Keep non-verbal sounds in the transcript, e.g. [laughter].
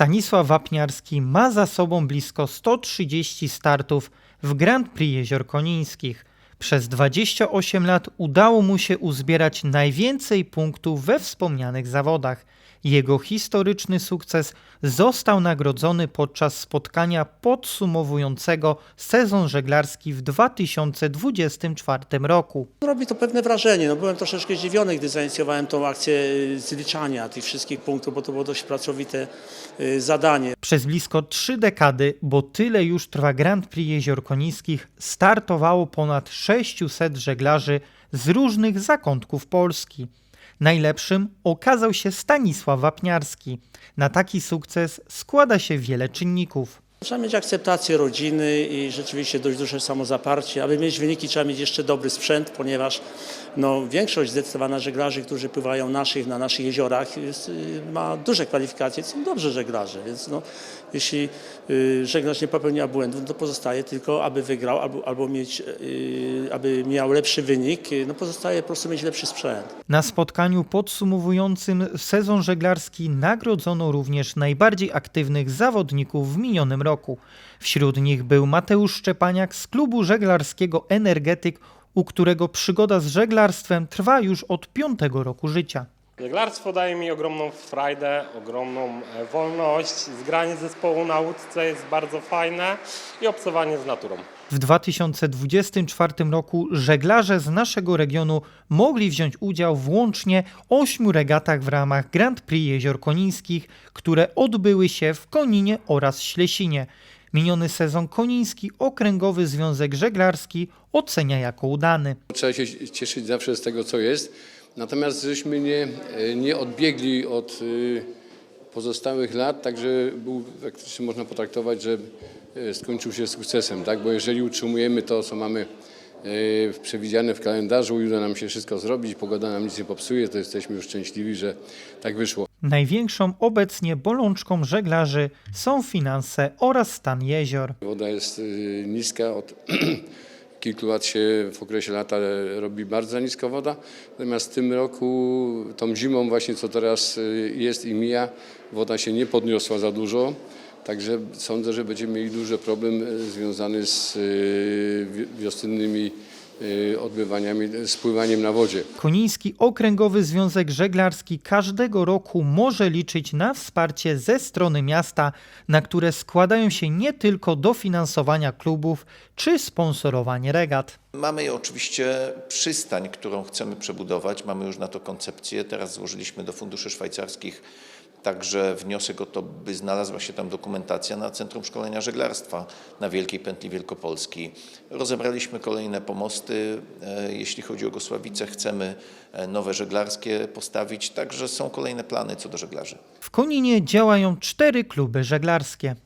Stanisław Wapniarski ma za sobą blisko 130 startów w Grand Prix Jezior Konińskich. Przez 28 lat udało mu się uzbierać najwięcej punktów we wspomnianych zawodach. Jego historyczny sukces został nagrodzony podczas spotkania podsumowującego sezon żeglarski w 2024 roku. Robi to pewne wrażenie. No, byłem troszeczkę zdziwiony, gdy zainicjowałem tą akcję y, zliczania tych wszystkich punktów, bo to było dość pracowite y, zadanie. Przez blisko trzy dekady, bo tyle już trwa Grand Prix Jezior Konińskich, startowało ponad 600 żeglarzy z różnych zakątków Polski. Najlepszym okazał się Stanisław Wapniarski. Na taki sukces składa się wiele czynników. Trzeba mieć akceptację rodziny i rzeczywiście dość duże samozaparcie. Aby mieć wyniki, trzeba mieć jeszcze dobry sprzęt, ponieważ no, większość zdecydowana żeglarzy, którzy pływają naszych, na naszych jeziorach, jest, y, ma duże kwalifikacje, są dobrzy żeglarze. Więc no, jeśli y, żeglarz nie popełnia błędów, to pozostaje tylko, aby wygrał albo, albo mieć, y, aby miał lepszy wynik, y, no, pozostaje po prostu mieć lepszy sprzęt. Na spotkaniu podsumowującym sezon żeglarski nagrodzono również najbardziej aktywnych zawodników w minionym roku. Wśród nich był Mateusz Szczepaniak z klubu żeglarskiego Energetyk, u którego przygoda z żeglarstwem trwa już od piątego roku życia. Żeglarstwo daje mi ogromną frajdę, ogromną e, wolność. Zgranie zespołu na łódce jest bardzo fajne i obcowanie z naturą. W 2024 roku żeglarze z naszego regionu mogli wziąć udział w łącznie ośmiu regatach w ramach Grand Prix Jezior Konińskich, które odbyły się w Koninie oraz Ślesinie. Miniony sezon koniński Okręgowy Związek Żeglarski ocenia jako udany. Trzeba się cieszyć zawsze z tego, co jest. Natomiast żeśmy nie, nie odbiegli od y, pozostałych lat, także był, praktycznie można potraktować, że y, skończył się sukcesem, tak? Bo jeżeli utrzymujemy to, co mamy przewidziane w kalendarzu i uda nam się wszystko zrobić, pogoda nam nic nie popsuje, to jesteśmy już szczęśliwi, że tak wyszło. Największą obecnie bolączką żeglarzy są finanse oraz stan jezior. Woda jest niska od [clears throat] kilku lat się w okresie lata robi bardzo niska woda. Natomiast w tym roku, tą zimą właśnie co teraz y, jest i mija, woda się nie podniosła za dużo. Także sądzę, że będziemy mieli duży problem y, związany z y, wi- wiosennymi odbywaniami, z pływaniem na wodzie. Koniński Okręgowy Związek Żeglarski każdego roku może liczyć na wsparcie ze strony miasta, na które składają się nie tylko dofinansowania klubów czy sponsorowanie regat. Mamy oczywiście przystań, którą chcemy przebudować. Mamy już na to koncepcję. Teraz złożyliśmy do funduszy szwajcarskich także wniosek o to, by znalazła się tam dokumentacja na Centrum Szkolenia Żeglarstwa na Wielkiej Pętli Wielkopolski. Rozebraliśmy kolejne pomosty. E, Jeśli chodzi o Gosławice, chcemy e, nowe żeglarskie postawić. Także są kolejne plany co do żeglarzy. W Koninie działają cztery kluby żeglarskie.